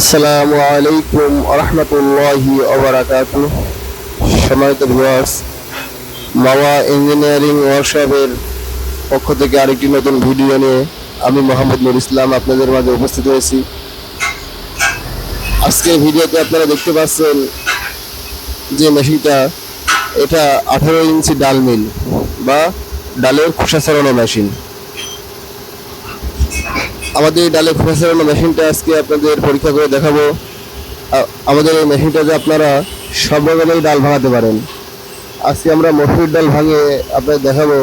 আসসালামু আলাইকুম রহমতুল্লাহি ওবরাকাতু সম্মানিত ভিউয়ার্স মাওয়া ইঞ্জিনিয়ারিং ওয়ার্কশপের পক্ষ থেকে আরেকটি নতুন ভিডিও নিয়ে আমি মোহাম্মদ নুর ইসলাম আপনাদের মাঝে উপস্থিত হয়েছি। আজকের ভিডিওতে আপনারা দেখতে পাচ্ছেন যে মেশিনটা এটা আঠারো ইঞ্চি ডাল মিল বা ডালের খোসা ছাড়ানো মেশিন আমাদের এই ডালে ছাড়ানো মেশিনটা আজকে আপনাদের পরীক্ষা করে দেখাবো। আমাদের এই মেশিনটাতে আপনারা সব রকমের ডাল ভাঙাতে পারেন। আজকে আমরা মসুর ডাল ভাঙে আপনাদের দেখাবো।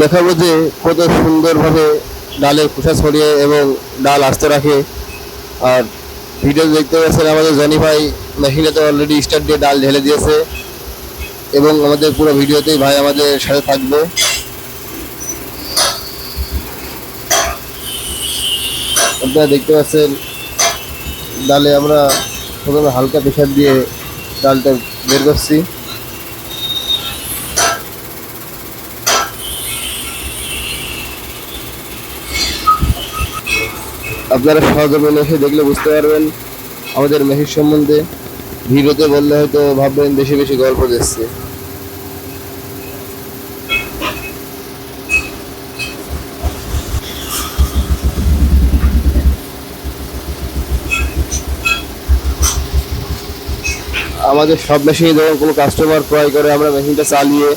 দেখাবো যে কত সুন্দরভাবে ডালের খোসা ছড়িয়ে এবং ডাল আস্তে রাখে। আর ভিডিও দেখতে পাচ্ছেন আমাদের জনি ভাই মেশিনেতে অলরেডি স্টার্ট দিয়ে ডাল ঢেলে দিয়েছে। এবং আমাদের পুরো ভিডিওতেই ভাই আমাদের সাথে থাকবে। আপনারা দেখতে পাচ্ছেন, ডালে আমরা প্রথমে হালকা প্রেশার দিয়ে ডালটা বের করছি। আপনারা সহজমে এসে দেখলে বুঝতে পারবেন, আমাদের মেহির সম্বন্ধে ভিডিওতে বললে হয়তো ভাববেন বেশি বেশি গল্প দিচ্ছে। আমাদের সব মেশিনে যখন কোনো কাস্টমার ক্রয় করে, আমরা মেশিনটা চালিয়ে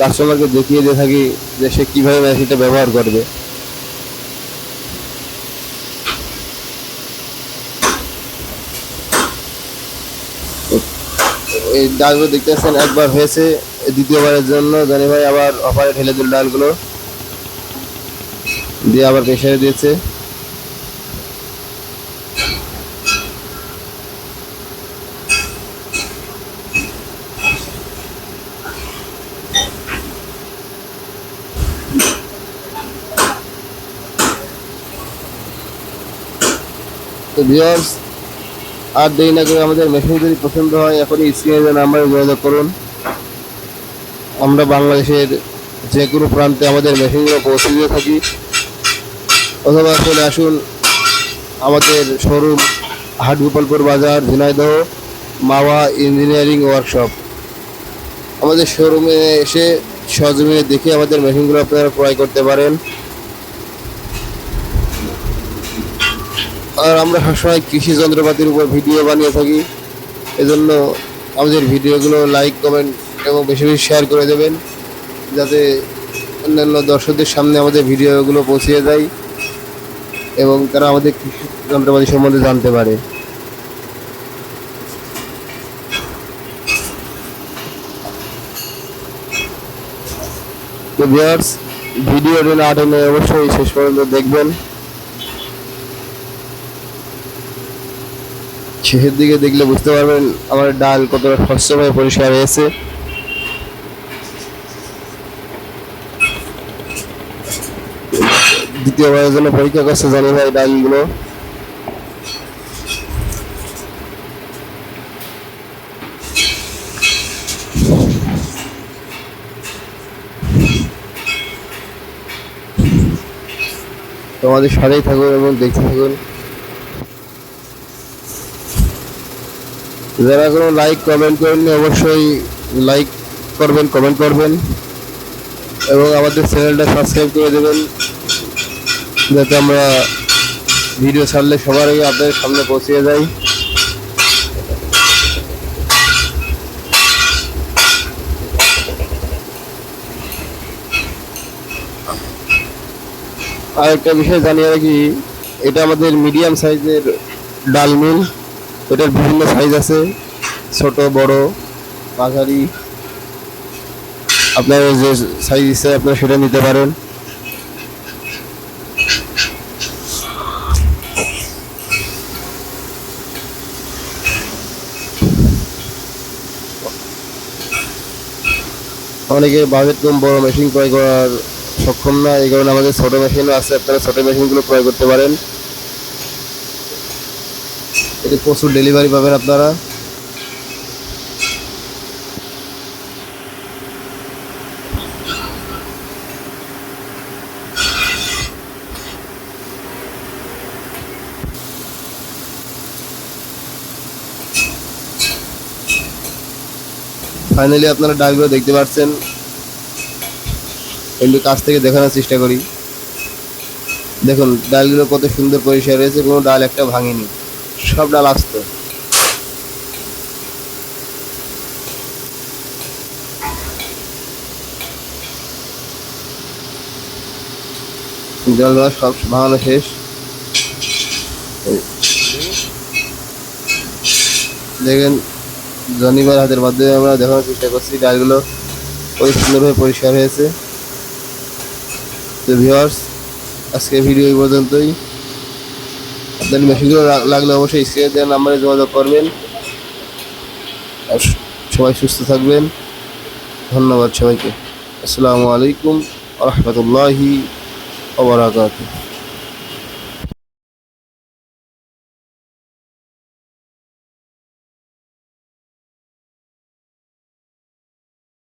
কাস্টমারকে দেখিয়ে দিয়ে থাকি যে সে কীভাবে মেশিনটা ব্যবহার করবে। এই ডালগুলো দেখতে পাচ্ছেন, একবার হয়েছে দ্বিতীয়বারের জন্য। জানি ভাই, আবার অফারে ঢেলে দিল ডালগুলো। দিয়ে আবার প্রেশারে দিয়েছে। তো ভিউয়ার্স আর দেরি না করে আমাদের মেশিন যদি পছন্দ হয়, এখনই স্ক্রিনে যে নাম্বারে যোগাযোগ করুন। আমরা বাংলাদেশের যে কোনো প্রান্তে আমাদের মেশিনগুলো পৌঁছে দিয়ে থাকি। অথবা চলে আসুন আমাদের শোরুম হাট হাটগোপালপুর বাজার, ঝিনাইদহ মাওয়া ইঞ্জিনিয়ারিং ওয়ার্কশপ আমাদের শোরুমে এসে সজমিনে দেখে আমাদের মেশিনগুলো আপনারা ক্রয় করতে পারেন। আর আমরা সবসময় কৃষি যন্ত্রপাতির উপর ভিডিও বানিয়ে থাকি। এজন্য আমাদের ভিডিওগুলো লাইক কমেন্ট এবং বেশি বেশি শেয়ার করে দেবেন, যাতে অন্যান্য দর্শকদের সামনে আমাদের ভিডিওগুলো পৌঁছে যায় এবং তারা আমাদের কৃষি যন্ত্রপাতি সম্বন্ধে জানতে পারে। তো ভিউয়ার্স ভিডিওটি না অবশ্যই শেষ পর্যন্ত দেখবেন। শেষের দিকে দেখলে বুঝতে পারবেন আমার ডাল কতটা স্বচ্ছভাবে পরিষ্কার হয়েছে। দ্বিতীয়বারের জন্য পরীক্ষা করছে জানি ভাই ডালগুলো। তোমাদের সাথেই থাকুন এবং দেখতে থাকুন। যারা কোনো লাইক কমেন্ট করেননি, অবশ্যই লাইক করবেন কমেন্ট করবেন। এবং আমাদের চ্যানেলটা সাবস্ক্রাইব করে দেবেন। যাতে আমরা ভিডিও ছাড়লে সবার আগে আপনাদের সামনে পৌঁছে যাই। আর একটা বিষয় জানিয়ে রাখি, এটা আমাদের মিডিয়াম সাইজের ডাল মিল। এটার বিভিন্ন সাইজ আছে। ছোট, বড় মাঝারি আপনার যে সাইজ ইচ্ছে আপনারা সেটা নিতে পারেন। অনেকে বাজেট কম, বড় মেশিন ক্রয় করার সক্ষম না। এই কারণে আমাদের ছোট মেশিনও আছে, আপনারা ছোট মেশিনগুলো ক্রয় করতে পারেন। এটি প্রচুর ডেলিভারি পাবেন আপনারা। ফাইনালি আপনারা ডাকগুলো দেখতে পাচ্ছেন। একটু কাছ থেকে দেখানোর চেষ্টা করি। দেখুন, ডালগুলো কত সুন্দর পরিষ্কার রয়েছে কোনো ডাল একটা ভাঙেনি। সব ডাল আস্ত। ডালগুলো সব ভাঙানো শেষ। দেখেন, জনিবার হাতের মাধ্যমে আমরা দেখানোর চেষ্টা করছি, ডালগুলো কত সুন্দরভাবে পরিষ্কার হয়েছে। তো ভিউয়ার্স আজকে ভিডিও এই পর্যন্তই। আপনার মেশিনগুলো লাগলে অবশ্যই স্ক্রিনে দেওয়া নাম্বারে যোগাযোগ করবেন। সবাই সুস্থ থাকবেন। ধন্যবাদ সবাইকে। আসসালামু আলাইকুম রহমতুল্লাহি ওবরাকাতুহ